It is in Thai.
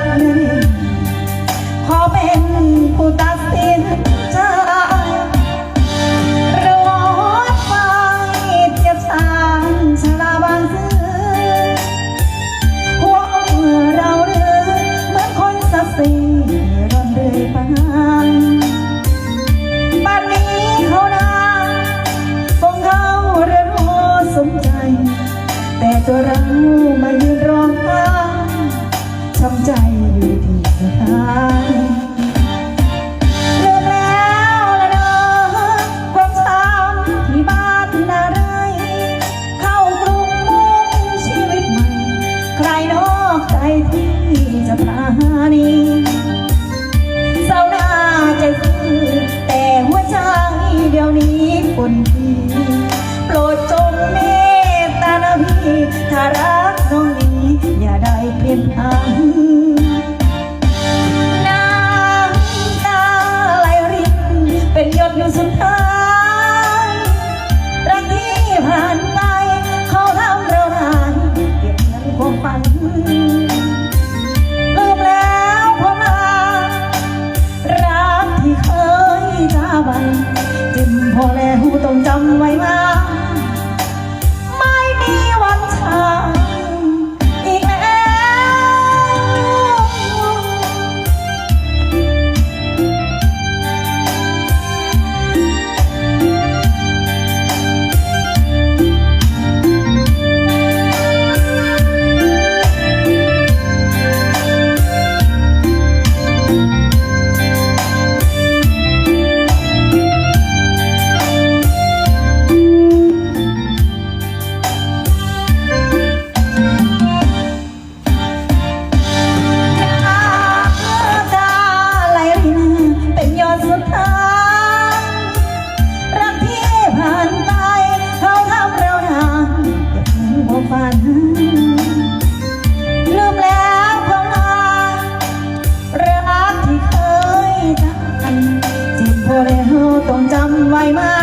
กแน่ขอเป็นผู้ตัดสินใจรถไฟเทียบทางชลาบางซื่อหัวเราเรือเหมือนคนสับสีร่อนเรื่อยไปบ้านนี้เขานาฟงเขาเรือรัวสมใจ แต่ตัวเราไมายื ช้ำใจอยู่ที่สถานเรื่องแล้วละเนอความช้ำที่บ้านนาไร เข้ากรุงมุ่งชีวิตใหม่ ใครนอกใจที่จะพานีเศร้าหน้าใจซื่อแต่หัวใจเดี๋ยวนี้คนดีโปรดจงเมตตานะพี่ถ้ารั ngoài mơ